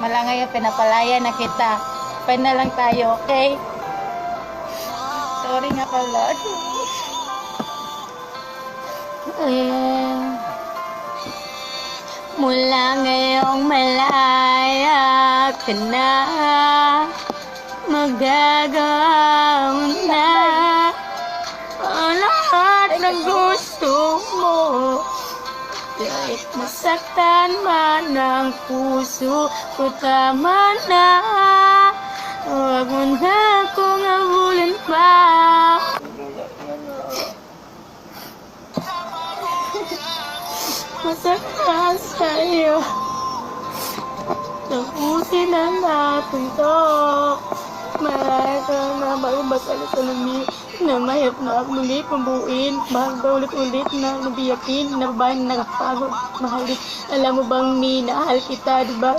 Malangay pinapalaya na kita. Pwede na lang tayo, okay? Sorry nga pala. Eh, mula ngayong malaya ka na Magagawa mo na Ang lahat ng gusto mo Kahit masaktan man ang puso ko tama na. Huwag mo na akong abulin pa. Masaktan sa'yo. Tapusin ang natin to ka na magbasal sa lumi na mahirap na muli pambuin mahal ba ulit-ulit na nabiyakin na na nakapagod mahalik alam mo bang minahal kita diba